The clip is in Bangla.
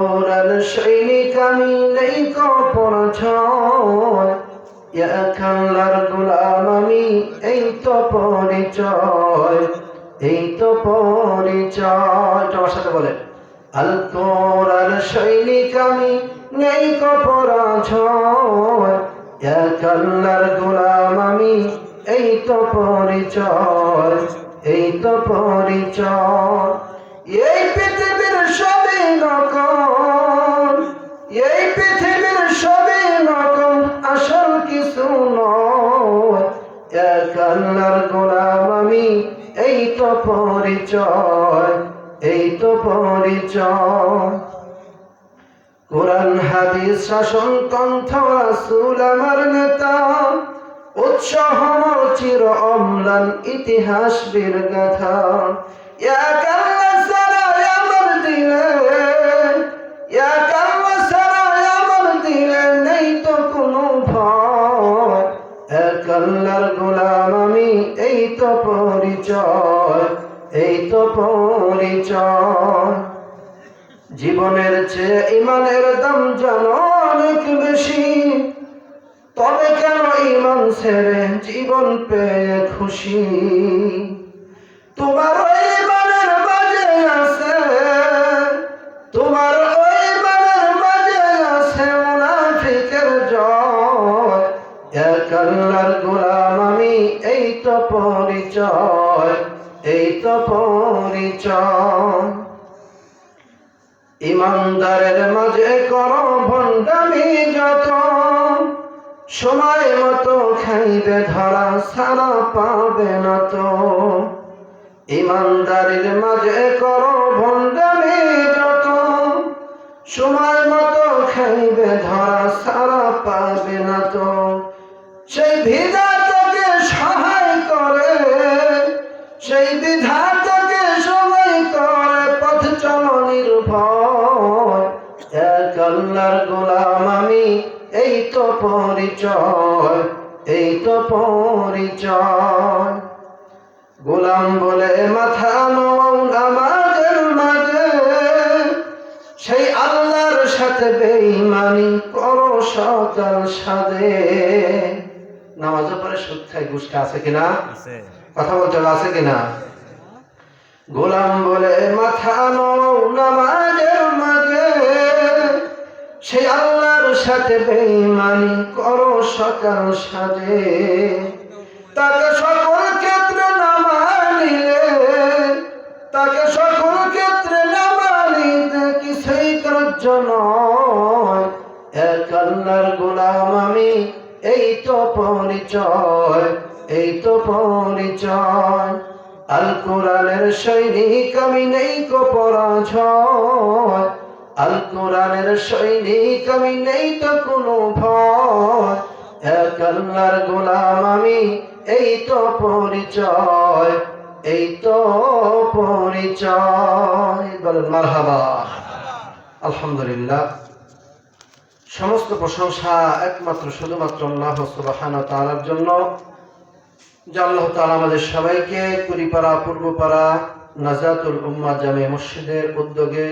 কোরআন সৈনিক নেই কপরছয় ইয়াখাল্লার গোলাম আমি, এই তো পরিচয়, এই তো সাথে বলেন। আল কোরআন সৈনিক নেই কপরছয় ইয়াখাল্লার গোলাম আমি, এই তো পরিচয়, এই তো পরিচয়। এই পৃথিবীর সবই নকল আসল এক আল্লাহর গোলাম আমি, এই তো পরিচয়, এই তো পরিচয়। কোরআন, হাদিস, শাসন, কণ্ঠ, রাসূল, আমার নেতা, উৎসাহ চির অম্লান, ইতিহাস বীর গাথা আল্লাহর গোলাম আমি, এই তো পরিচয়, এই তো পরিচয়। জীবনের চেয়ে ইমানের দাম জানো অনেক বেশি। তবে কেন ইমান ছেড়ে জীবন পেয়ে খুশি? আল্লাহর গোলাম, আমি এই তো পরিচয়, এই তো পরিচয়। ইমানদারের মাঝে করো ভণ্ডামি যত, সময় মতো খাইবে ধরা, সারা পাবে না তো। ইমানদারের মাঝে করো ভণ্ডামি যত, সময় মতো খাইবে ধরা, সারা পাবে না তো। সেই বিধাতাকে সহায় করে, সেই বিধাতাকে সবাই করে, পথ চলো নির্ভয়। এক আল্লাহর গোলাম, আমি এই তো পরিচয়, এই তো পরিচয়। গোলাম বলে, মাথা নও নামাজের মাঝে, সেই আল্লাহর সাথে বেঈমানি করো সকাল সাদে নামাজের পরে সুদ খাই গুসকা আছে কিনা? কথা বলতে আছে কিনা? গোলাম বলে মাথা নামাজের মাঝে। সেই আল্লাহর সাথে বেঈমানি করো সকাল সাজে। তাকে সকল ক্ষেত্রে না মানিলে তাকে সকল ক্ষেত্রে না মানিলে কিছুই কার্য নয় এক আল্লাহর গোলাম আমি এই তো পরিচয়, এই তো পরিচয়। আল কোরআনের সৈনিক আমি নেই কো পরাজয়। আল কোরআনের সৈনিক আমি নেই তো কোনো ভয়। এক আল্লাহর গোলাম আমি, এই তো পরিচয়, এই তো পরিচয়। বলেন, মারহাবা। আলহামদুলিল্লাহ। সমস্ত প্রশংসা একমাত্র, শুধুমাত্র আল্লাহ সুবাহান ওয়া তাআলার জন্য, যে আল্লাহ তাআলা আমাদের সবাইকে কুড়িপাড়া, পূর্বপাড়া, নাজাতুল উম্মা জামে মসজিদের উদ্যোগে